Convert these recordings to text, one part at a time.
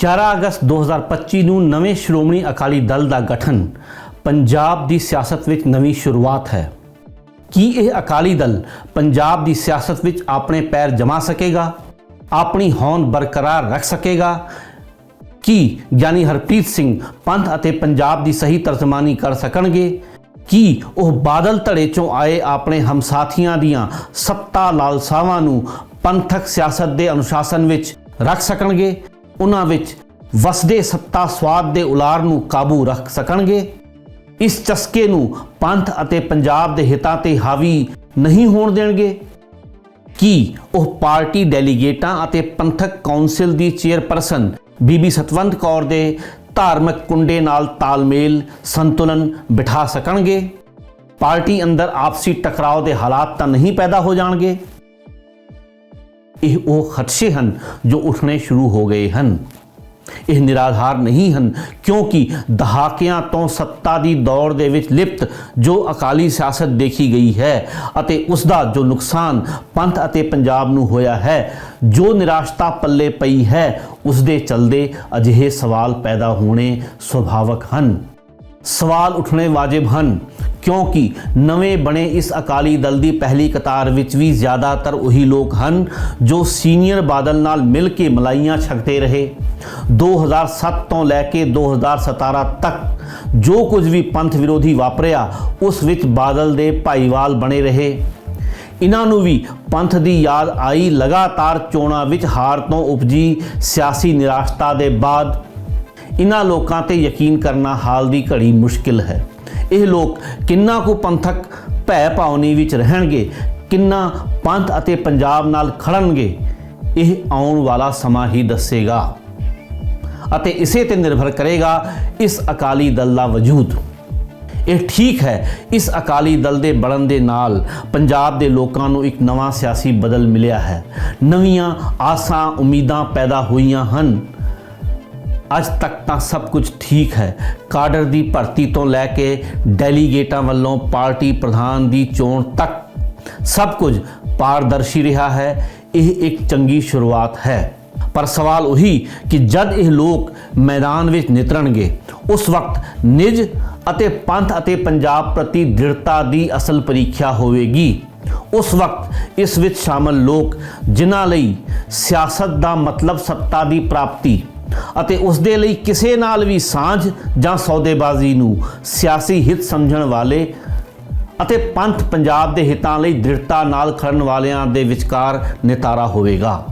11 ਅਗਸਤ 2025 ਨੂੰ ਨਵੇਂ ਸ਼੍ਰੋਮਣੀ ਅਕਾਲੀ ਦਲ ਦਾ ਗਠਨ ਪੰਜਾਬ ਦੀ ਸਿਆਸਤ ਵਿੱਚ ਨਵੀਂ ਸ਼ੁਰੂਆਤ ਹੈ। ਕੀ ਇਹ ਅਕਾਲੀ ਦਲ ਪੰਜਾਬ ਦੀ ਸਿਆਸਤ ਵਿੱਚ ਆਪਣੇ ਪੈਰ ਜਮਾ ਸਕੇਗਾ? ਆਪਣੀ ਹੋਂਦ ਬਰਕਰਾਰ ਰੱਖ ਸਕੇਗਾ? ਕੀ ਗਿਆਨੀ ਹਰਪ੍ਰੀਤ ਸਿੰਘ ਪੰਥ ਅਤੇ ਪੰਜਾਬ ਦੀ ਸਹੀ ਤਰਜਮਾਨੀ ਕਰ ਸਕਣਗੇ? ਕੀ ਉਹ ਬਾਦਲ ਧੜੇ ਚੋਂ ਆਏ ਆਪਣੇ ਹਮਸਾਥੀਆਂ ਦੀਆਂ ਸੱਤਾ ਲਾਲਸਾਵਾਂ ਨੂੰ ਪੰਥਕ ਸਿਆਸਤ ਦੇ ਅਨੁਸ਼ਾਸਨ ਵਿੱਚ ਰੱਖ ਸਕਣਗੇ? ਉਹਨਾਂ ਵਿੱਚ ਵਸਦੇ ਸੱਤਾ ਸਵਾਦ ਦੇ ਉਲਾਰ ਨੂੰ ਕਾਬੂ ਰੱਖ ਸਕਣਗੇ। ਇਸ ਚਸਕੇ ਨੂੰ ਪੰਥ ਅਤੇ ਪੰਜਾਬ ਦੇ ਹਿੱਤਾਂ ਤੇ ਹਾਵੀ ਨਹੀਂ ਹੋਣ ਦੇਣਗੇ। ਕੀ ਉਹ ਪਾਰਟੀ ਡੈਲੀਗੇਟਾਂ ਅਤੇ ਪੰਥਕ ਕੌਂਸਲ ਦੀ ਚੇਅਰਪਰਸਨ ਬੀਬੀ ਸਤਵੰਤ ਕੌਰ ਦੇ ਧਾਰਮਿਕ ਕੁੰਡੇ ਨਾਲ ਤਾਲਮੇਲ, ਸੰਤੁਲਨ ਬਿਠਾ ਸਕਣਗੇ? ਪਾਰਟੀ ਅੰਦਰ ਆਪਸੀ ਟਕਰਾਅ ਦੇ ਹਾਲਾਤ ਤਾਂ ਨਹੀਂ ਪੈਦਾ ਹੋ ਜਾਣਗੇ। ਇਹ ਉਹ ਖਦਸ਼ੇ ਹਨ ਜੋ ਉੱਠਣੇ ਸ਼ੁਰੂ ਹੋ ਗਏ ਹਨ। ਇਹ ਨਿਰਾਧਾਰ ਨਹੀਂ ਹਨ, ਕਿਉਂਕਿ ਦਹਾਕਿਆਂ ਤੋਂ ਸੱਤਾ ਦੀ ਦੌੜ ਦੇ ਵਿੱਚ ਲਿਪਤ ਜੋ ਅਕਾਲੀ ਸਿਆਸਤ ਦੇਖੀ ਗਈ ਹੈ ਅਤੇ ਉਸ ਦਾ ਜੋ ਨੁਕਸਾਨ ਪੰਥ ਅਤੇ ਪੰਜਾਬ ਨੂੰ ਹੋਇਆ ਹੈ, ਜੋ ਨਿਰਾਸ਼ਤਾ ਪੱਲੇ ਪਈ ਹੈ ਉਸ ਦੇ ਚਲਦੇ ਅਜਿਹੇ ਸਵਾਲ ਪੈਦਾ ਹੋਣੇ ਸੁਭਾਵਕ ਹਨ। ਸਵਾਲ ਉੱਠਣੇ ਵਾਜਿਬ ਹਨ, ਕਿਉਂਕਿ ਨਵੇਂ ਬਣੇ ਇਸ ਅਕਾਲੀ ਦਲ ਦੀ ਪਹਿਲੀ ਕਤਾਰ ਵਿੱਚ ਵੀ ਜ਼ਿਆਦਾਤਰ ਉਹੀ ਲੋਕ ਹਨ ਜੋ ਸੀਨੀਅਰ ਬਾਦਲ ਨਾਲ ਮਿਲ ਕੇ ਮਲਾਈਆਂ ਛਕਦੇ ਰਹੇ। 2007 ਤੋਂ ਲੈ ਕੇ 2017 ਤੱਕ ਜੋ ਕੁਝ ਵੀ ਪੰਥ ਵਿਰੋਧੀ ਵਾਪਰਿਆ, ਉਸ ਵਿੱਚ ਬਾਦਲ ਦੇ ਭਾਈਵਾਲ ਬਣੇ ਰਹੇ। ਇਹਨਾਂ ਨੂੰ ਵੀ ਪੰਥ ਦੀ ਯਾਦ ਆਈ, ਲਗਾਤਾਰ ਚੋਣਾਂ ਵਿੱਚ ਹਾਰ ਤੋਂ ਉਪਜੀ ਸਿਆਸੀ ਨਿਰਾਸ਼ਤਾ ਦੇ ਬਾਅਦ ਇਹਨਾਂ ਲੋਕਾਂ ਤੇ ਯਕੀਨ ਕਰਨਾ ਹਾਲ ਦੀ ਘੜੀ ਮੁਸ਼ਕਿਲ ਹੈ। ਇਹ ਲੋਕ ਕਿੰਨਾ ਕੁ ਪੰਥਕ ਭੈ ਭਾਵਨੀ ਵਿੱਚ ਰਹਿਣਗੇ, ਕਿੰਨਾ ਪੰਥ ਅਤੇ ਪੰਜਾਬ ਨਾਲ ਖੜਨਗੇ, ਇਹ ਆਉਣ ਵਾਲਾ ਸਮਾਂ ਹੀ ਦੱਸੇਗਾ। ਅਤੇ ਇਸੇ ਤੇ ਨਿਰਭਰ ਕਰੇਗਾ ਇਸ ਅਕਾਲੀ ਦਲ ਦਾ ਵਜੂਦ। ਇਹ ਠੀਕ ਹੈ, ਇਸ ਅਕਾਲੀ ਦਲ ਦੇ ਬਣਨ ਦੇ ਨਾਲ ਪੰਜਾਬ ਦੇ ਲੋਕਾਂ ਨੂੰ ਇੱਕ ਨਵਾਂ ਸਿਆਸੀ ਬਦਲ ਮਿਲਿਆ ਹੈ। ਨਵੀਆਂ ਆਸਾਂ, ਉਮੀਦਾਂ ਪੈਦਾ ਹੋਈਆਂ ਹਨ। ਅੱਜ ਤੱਕ ਤਾਂ ਸਭ ਕੁਝ ਠੀਕ ਹੈ। ਕਾਡਰ ਦੀ ਭਰਤੀ ਤੋਂ ਲੈ ਕੇ ਡੈਲੀਗੇਟਾਂ ਵੱਲੋਂ ਪਾਰਟੀ ਪ੍ਰਧਾਨ ਦੀ ਚੋਣ ਤੱਕ ਸਭ ਕੁਝ ਪਾਰਦਰਸ਼ੀ ਰਿਹਾ ਹੈ। ਇਹ ਇੱਕ ਚੰਗੀ ਸ਼ੁਰੂਆਤ ਹੈ। ਪਰ ਸਵਾਲ ਉਹੀ ਕਿ ਜਦ ਇਹ ਲੋਕ ਮੈਦਾਨ ਵਿੱਚ ਨਿਤਰਨਗੇ, ਉਸ ਵਕਤ ਨਿਜ ਅਤੇ ਪੰਥ ਅਤੇ ਪੰਜਾਬ ਪ੍ਰਤੀ ਦ੍ਰਿੜਤਾ ਦੀ ਅਸਲ ਪ੍ਰੀਖਿਆ ਹੋਵੇਗੀ। ਉਸ ਵਕਤ ਇਸ ਵਿੱਚ ਸ਼ਾਮਲ ਲੋਕ ਜਿਨ੍ਹਾਂ ਲਈ ਸਿਆਸਤ ਦਾ ਮਤਲਬ ਸੱਤਾ ਦੀ ਪ੍ਰਾਪਤੀ ਅਤੇ ਉਸ ਦੇ ਲਈ ਕਿਸੇ ਨਾਲ ਵੀ ਸਾਂਝ ਜਾਂ ਸੌਦੇਬਾਜ਼ੀ ਨੂੰ ਸਿਆਸੀ ਹਿੱਤ ਸਮਝਣ ਵਾਲੇ ਅਤੇ ਪੰਥ ਪੰਜਾਬ ਦੇ ਹਿੱਤਾਂ ਲਈ ਦ੍ਰਿੜਤਾ ਨਾਲ ਖੜਨ ਵਾਲਿਆਂ ਦੇ ਵਿਚਕਾਰ ਨਿਤਾਰਾ ਹੋਵੇਗਾ।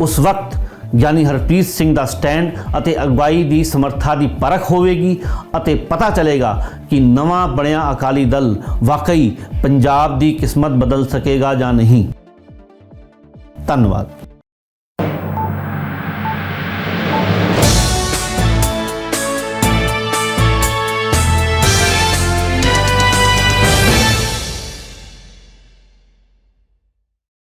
ਉਸ ਵਕਤ ਗਿਆਨੀ ਹਰਪ੍ਰੀਤ ਸਿੰਘ ਦਾ ਸਟੈਂਡ ਅਤੇ ਅਗਵਾਈ ਦੀ ਸਮਰੱਥਾ ਦੀ ਪਰਖ ਹੋਵੇਗੀ ਅਤੇ ਪਤਾ ਚੱਲੇਗਾ ਕਿ ਨਵਾਂ ਬਣਿਆ ਅਕਾਲੀ ਦਲ ਵਾਕਈ ਪੰਜਾਬ ਦੀ ਕਿਸਮਤ ਬਦਲ ਸਕੇਗਾ ਜਾਂ ਨਹੀਂ। ਧੰਨਵਾਦ।